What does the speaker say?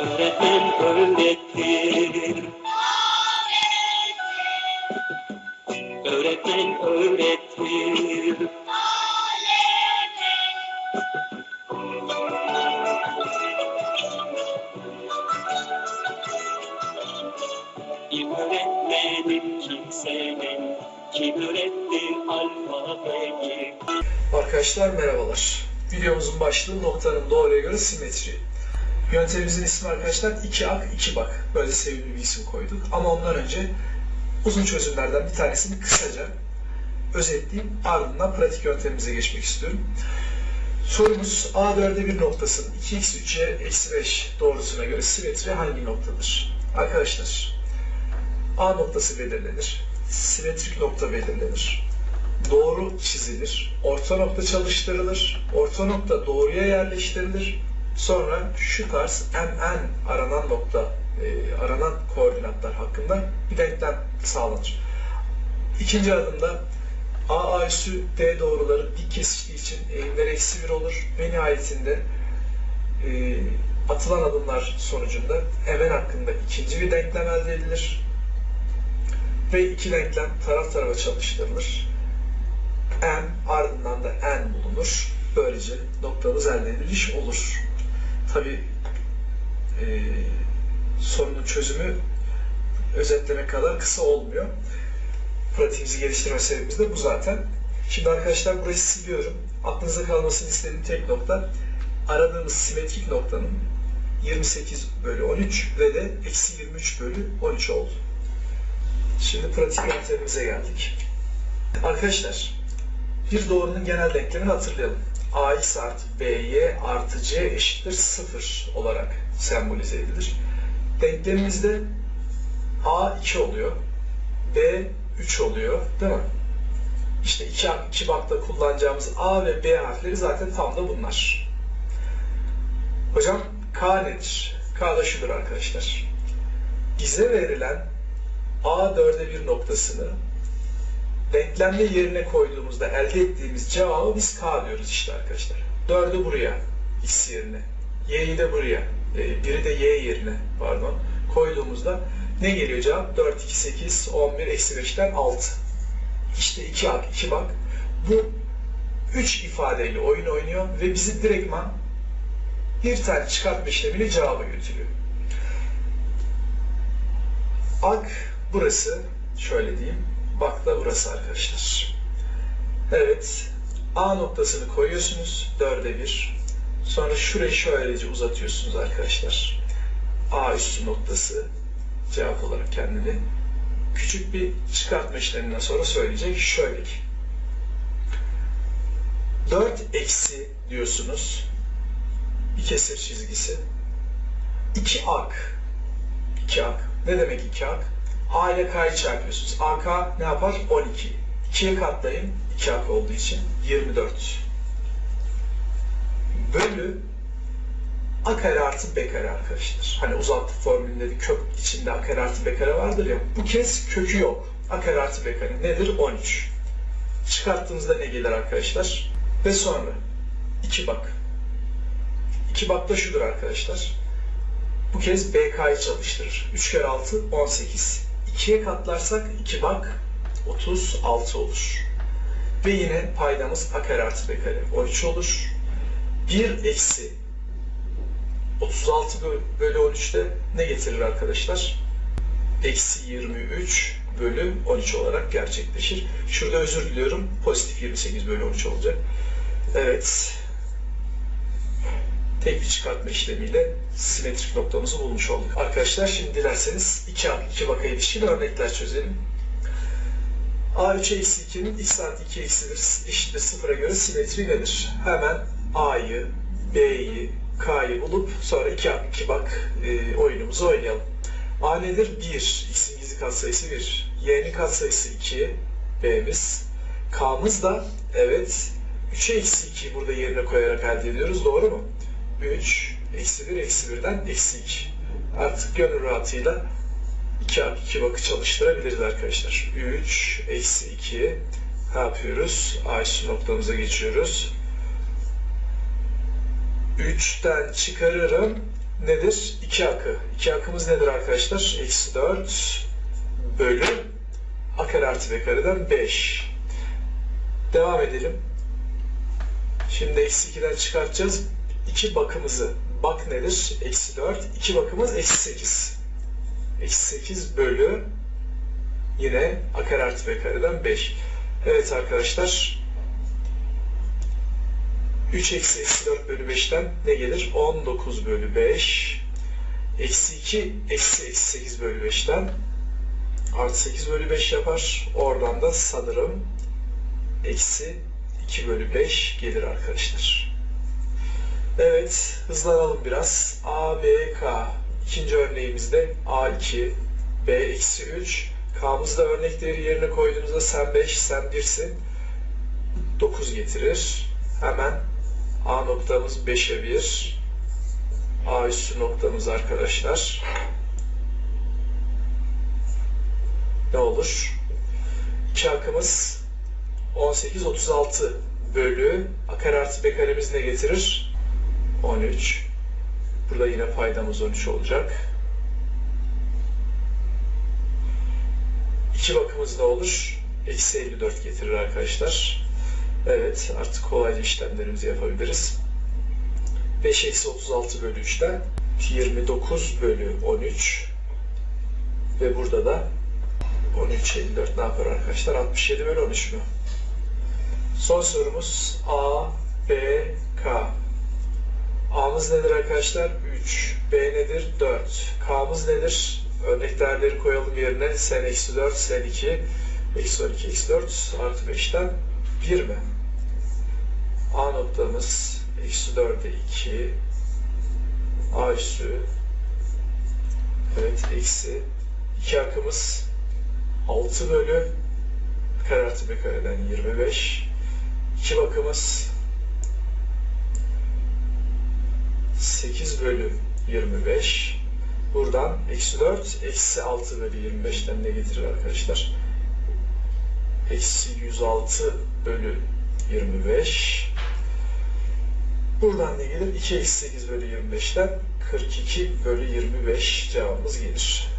Öğretmen öğretir. Öğretmen öğretir. İlk öğretmenim kimsenin kim öğretti alfabeyi? Arkadaşlar merhabalar. Videomuzun başlığı noktanın doğruya göre simetri. Yöntemimizin ismi arkadaşlar 2 ak 2 bak. Böyle sevimli bir isim koyduk. Ama ondan önce uzun çözümlerden bir tanesini kısaca özetleyeyim. Ardından pratik yöntemimize geçmek istiyorum. Sorumuz A4'e bir noktasının 2x 3'e eksi 5 doğrusuna göre simetri hangi noktadır? Arkadaşlar A noktası belirlenir. Simetrik nokta belirlenir doğru çizilir, orta nokta çalıştırılır, orta nokta doğruya yerleştirilir. Sonra şu tarz MN aranan nokta, e, aranan koordinatlar hakkında bir denklem sağlanır. İkinci adımda AA üssü D doğruları dik kesiştiği için eğimler eksi 1 olur ve nihayetinde e, atılan adımlar sonucunda MN hakkında ikinci bir denklem elde edilir ve iki denklem taraf tarafa çalıştırılır n ardından da n bulunur. Böylece noktamız elde edilmiş olur. Tabi e, sorunun çözümü özetlemek kadar kısa olmuyor. Pratiğimizi geliştirme sebebimiz de bu zaten. Şimdi arkadaşlar burayı siliyorum. Aklınıza kalmasını istediğim tek nokta aradığımız simetrik noktanın 28 bölü 13 ve de eksi 23 bölü 13 oldu. Şimdi pratik yöntemimize geldik. Arkadaşlar bir doğrunun genel denklemini hatırlayalım. Ax artı by artı c eşittir 0 olarak sembolize edilir. Denklemimizde a 2 oluyor, b 3 oluyor değil mi? İşte iki, iki bakta kullanacağımız a ve b harfleri zaten tam da bunlar. Hocam k nedir? K da şudur arkadaşlar. Bize verilen a dörde bir noktasını denklemle yerine koyduğumuzda elde ettiğimiz cevabı biz k diyoruz işte arkadaşlar. 4'ü buraya x yerine, y'yi de buraya, e, biri de y yerine pardon koyduğumuzda ne geliyor cevap? 4, 2, 8, 11, eksi 5'ten 6. İşte 2 ak, 2 bak. Bu 3 ifadeyle oyun oynuyor ve bizi direktman bir tane çıkartma işlemiyle cevaba götürüyor. Ak burası, şöyle diyeyim, Bak da burası arkadaşlar. Evet. A noktasını koyuyorsunuz. Dörde bir. Sonra şurayı şöylece uzatıyorsunuz arkadaşlar. A üstü noktası cevap olarak kendini küçük bir çıkartma işleminden sonra söyleyecek. Şöyle ki 4 eksi diyorsunuz. Bir kesir çizgisi. 2 ak. 2 ak. Ne demek 2 ak? A ile K'yı çarpıyorsunuz. AK ne yapar? 12. 2'ye katlayın. 2 AK olduğu için 24. Bölü A kare artı B kare arkadaşlar. Hani uzantı formülünde de kök içinde A kare artı B kare vardır ya. Bu kez kökü yok. A kare artı B kare nedir? 13. Çıkarttığımızda ne gelir arkadaşlar? Ve sonra 2 bak. 2 bak da şudur arkadaşlar. Bu kez BK'yı çalıştırır. 3 kere 6 18. 2'ye katlarsak 2 bak 36 olur. Ve yine paydamız a kare artı b kare 13 olur. 1 eksi 36 bölü 13'te ne getirir arkadaşlar? Eksi 23 bölü 13 olarak gerçekleşir. Şurada özür diliyorum. Pozitif 28 bölü 13 olacak. Evet. Tek bir çıkartma işlemiyle simetrik noktamızı bulmuş olduk. Arkadaşlar şimdi dilerseniz iki, iki vaka ilişkin örnekler çözelim. A3 eksi 2'nin x artı 2 eksi 1 eşittir 0'a göre simetri nedir? Hemen A'yı, B'yi, K'yı bulup sonra 2 2 bak e, oyunumuzu oynayalım. A nedir? 1. X'in gizli katsayısı 1. Y'nin katsayısı 2. B'miz. K'mız da evet 3'e eksi 2'yi burada yerine koyarak elde ediyoruz. Doğru mu? 3, eksi 1, eksi 1'den eksi 2. Artık gönül rahatıyla 2 artı 2 bakı çalıştırabiliriz arkadaşlar. 3, eksi 2 ne yapıyoruz? A noktamıza geçiyoruz. 3'ten çıkarırım. nedir? 2 akı. 2 akımız nedir arkadaşlar? Eksi 4 bölü a kare artı b kareden 5. Devam edelim. Şimdi eksi 2'den çıkartacağız. 2 bakımızı. Bak nedir? Eksi 4. 2 bakımız eksi 8. Eksi 8 bölü yine a kare artı b kareden 5. Evet arkadaşlar. 3 eksi eksi 4 bölü 5'ten ne gelir? 19 bölü 5. Eksi 2 eksi eksi 8 bölü 5'ten artı 8 bölü 5 yapar. Oradan da sanırım eksi 2 bölü 5 gelir arkadaşlar. Evet, hızlanalım biraz. A, B, K. İkinci örneğimizde A2, B eksi 3. K'mızda örnekleri yerine koyduğunuzda sen 5, sen 1'sin. 9 getirir. Hemen A noktamız 5'e 1. A üstü noktamız arkadaşlar. Ne olur? 2 akımız 18, 36 bölü a kare artı b karemiz ne getirir? 13. Burada yine paydamız 13 olacak. 2 bakımız ne olur? Eksi 54 getirir arkadaşlar. Evet artık kolayca işlemlerimizi yapabiliriz. 5 eksi 36 bölü 3'ten 29 bölü 13 ve burada da 13 54 ne yapar arkadaşlar? 67 bölü 13 mü? Son sorumuz A, B, K. A'mız nedir arkadaşlar? 3. B nedir? 4. K'mız nedir? Örnek değerleri koyalım yerine. Sen eksi 4, sen 2. Eksi 12, eksi 4 artı 5'ten 1 mi? A noktamız eksi 4'e 2. A üssü. Evet eksi. 2 akımız 6 bölü kare artı b kareden 25. 2 bakımız 8 bölü 25. Buradan eksi 4, eksi 6 bölü 25'ten ne getirir arkadaşlar? Eksi 106 bölü 25. Buradan ne gelir? 2 eksi 8 bölü 25'ten 42 bölü 25 cevabımız gelir.